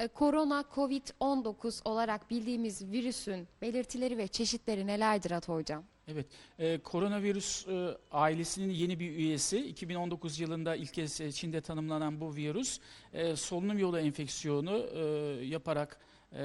E, Korona COVID-19 olarak bildiğimiz virüsün belirtileri ve çeşitleri nelerdir Ata Hocam? Evet, e, koronavirüs e, ailesinin yeni bir üyesi. 2019 yılında ilk kez e, Çin'de tanımlanan bu virüs e, solunum yolu enfeksiyonu e, yaparak e,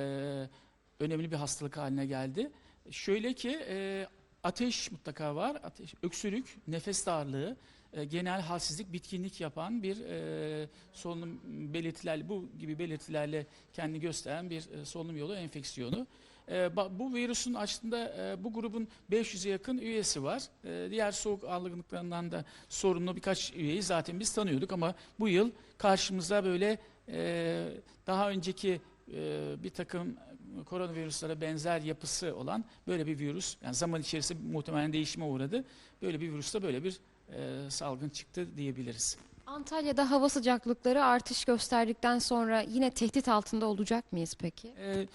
önemli bir hastalık haline geldi. Şöyle ki e, ateş mutlaka var, ateş, öksürük, nefes darlığı, e, genel halsizlik, bitkinlik yapan bir e, solunum belirtilerle, bu gibi belirtilerle kendini gösteren bir e, solunum yolu enfeksiyonu. E, bu virüsün aslında e, bu grubun 500'e yakın üyesi var. E, diğer soğuk algınlıklarından da sorunlu birkaç üyeyi zaten biz tanıyorduk ama bu yıl karşımıza böyle e, daha önceki e, bir takım koronavirüslere benzer yapısı olan böyle bir virüs, yani zaman içerisinde muhtemelen değişime uğradı. Böyle bir virüste böyle bir e, salgın çıktı diyebiliriz. Antalya'da hava sıcaklıkları artış gösterdikten sonra yine tehdit altında olacak mıyız peki? Ee,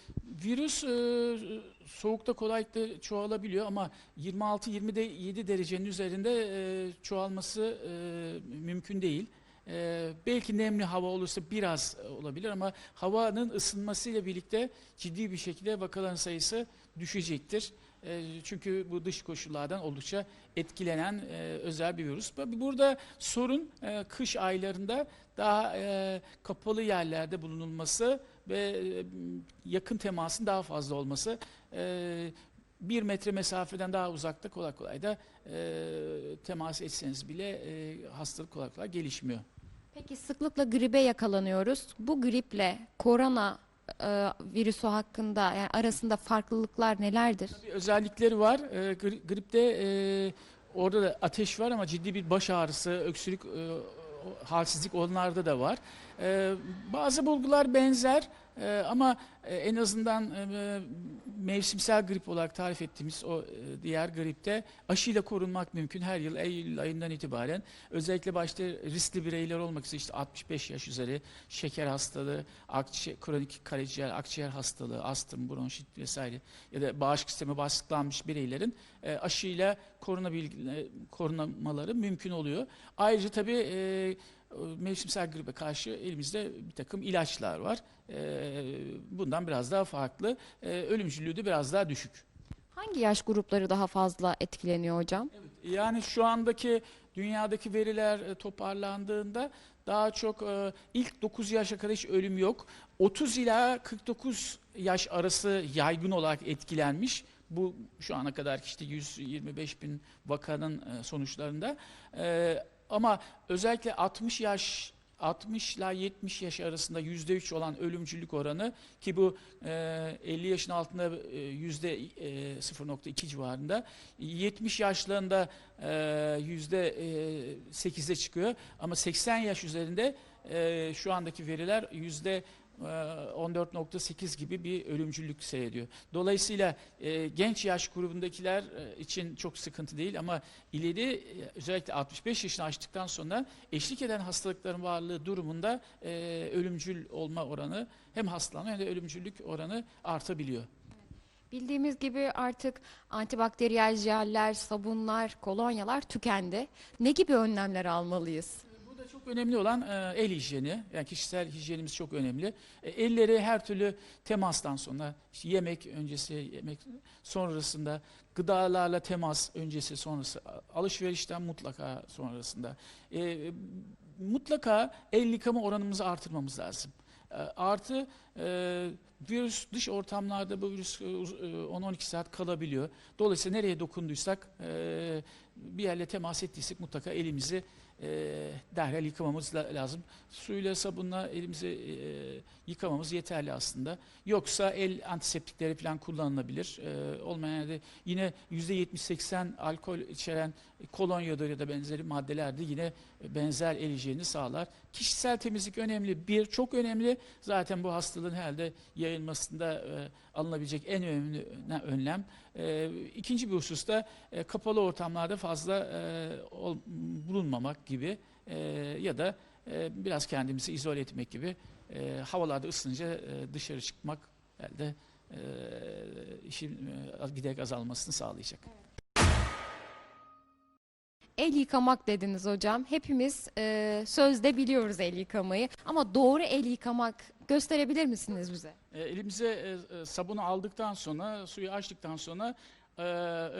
virüs e, soğukta kolaylıkla çoğalabiliyor ama 26-27 derecenin üzerinde e, çoğalması e, mümkün değil. E, belki nemli hava olursa biraz olabilir ama havanın ısınmasıyla birlikte ciddi bir şekilde vakaların sayısı düşecektir. E, çünkü bu dış koşullardan oldukça etkilenen e, özel bir virüs. Burada sorun e, kış aylarında daha e, kapalı yerlerde bulunulması ve e, yakın temasın daha fazla olması. E, bir metre mesafeden daha uzakta kolay kolay da e, temas etseniz bile e, hastalık kolay kolay gelişmiyor. Peki sıklıkla gribe yakalanıyoruz. Bu griple korona e, virüsü hakkında yani arasında farklılıklar nelerdir? Bir özellikleri var. E, gri- gripte e, orada da ateş var ama ciddi bir baş ağrısı, öksürük, e, halsizlik onlarda da var. E, bazı bulgular benzer e, ama e, en azından e, mevsimsel grip olarak tarif ettiğimiz o e, diğer gripte aşıyla korunmak mümkün. Her yıl Eylül ayından itibaren özellikle başta riskli bireyler olmak üzere işte 65 yaş üzeri şeker hastalığı, akciğer, kronik karaciğer, akciğer hastalığı, astım, bronşit vesaire ya da bağışıklık sistemi baskılanmış bireylerin e, aşıyla korunmaları mümkün oluyor. Ayrıca tabii e, mevsimsel gribe karşı elimizde bir takım ilaçlar var. E, bundan biraz daha farklı. E, ölümcüllüğü de biraz daha düşük. Hangi yaş grupları daha fazla etkileniyor hocam? Yani şu andaki dünyadaki veriler e, toparlandığında daha çok e, ilk 9 yaşa kadar hiç ölüm yok. 30 ila 49 yaş arası yaygın olarak etkilenmiş. Bu şu ana kadar işte 125 bin vakanın e, sonuçlarında. E, ama özellikle 60 yaş 60 ile 70 yaş arasında %3 olan ölümcülük oranı ki bu e, 50 yaşın altında e, yüzde e, 0.2 civarında 70 yaşlarında e, yüzde e, 8'e çıkıyor ama 80 yaş üzerinde e, şu andaki veriler yüzde e, 14.8 gibi bir ölümcülük seyrediyor. Dolayısıyla e, genç yaş grubundakiler e, için çok sıkıntı değil ama ileri e, özellikle 65 yaşını aştıktan sonra eşlik eden hastalıkların varlığı durumunda e, ölümcül olma oranı hem hastalanma hem de ölümcüllük oranı artabiliyor. Bildiğimiz gibi artık antibakteriyel jeller, sabunlar, kolonyalar tükendi. Ne gibi önlemler almalıyız? Çok önemli olan e, el hijyeni. Yani kişisel hijyenimiz çok önemli. E, elleri her türlü temastan sonra, işte yemek öncesi, yemek sonrasında, gıdalarla temas öncesi, sonrası, alışverişten mutlaka sonrasında. E, mutlaka el yıkama oranımızı artırmamız lazım. E, artı e, virüs dış ortamlarda bu virüs e, uz- e, 10-12 saat kalabiliyor. Dolayısıyla nereye dokunduysak e, bir yerle temas ettiysek mutlaka elimizi e, derhal yıkamamız la- lazım. Suyla sabunla elimizi e, yıkamamız yeterli aslında. Yoksa el antiseptikleri falan kullanılabilir. E, olmayan yerde yine %70-80 alkol içeren kolonyadır ya da benzeri maddeler de yine benzer el sağlar. Kişisel temizlik önemli. Bir, çok önemli. Zaten bu hastalığın herhalde yayılmasında e, alınabilecek en önemli önlem. E, ikinci bir hususta e, kapalı ortamlarda fazla e, ol- bulunmamak gibi e, ya da e, biraz kendimizi izole etmek gibi e, havalarda ısınınca e, dışarı çıkmak herhalde e, işin e, giderek azalmasını sağlayacak. El yıkamak dediniz hocam. Hepimiz e, sözde biliyoruz el yıkamayı ama doğru el yıkamak gösterebilir misiniz bize? E, elimize e, e, sabunu aldıktan sonra, suyu açtıktan sonra e,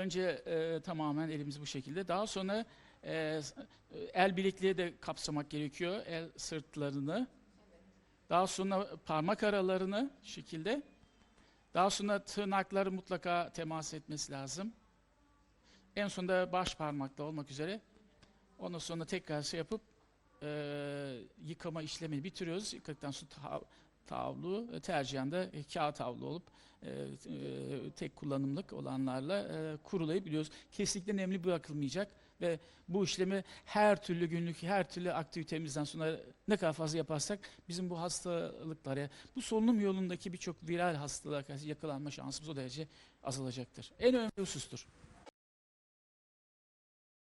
önce e, tamamen elimizi bu şekilde. Daha sonra e, el bilekliğe de kapsamak gerekiyor. El sırtlarını. Daha sonra parmak aralarını şekilde. Daha sonra tırnakları mutlaka temas etmesi lazım. En sonunda baş parmakla olmak üzere. Ondan sonra tekrar şey yapıp e, yıkama işlemini bitiriyoruz. Yıkadıktan sonra ta- tavlu, e, tercihen de kağıt havlu olup e, e, tek kullanımlık olanlarla e, kurulayabiliyoruz. Kesinlikle nemli bırakılmayacak ve bu işlemi her türlü günlük, her türlü aktivitemizden sonra ne kadar fazla yaparsak bizim bu hastalıklara, bu solunum yolundaki birçok viral hastalığa yakalanma şansımız o derece azalacaktır. En önemli husustur.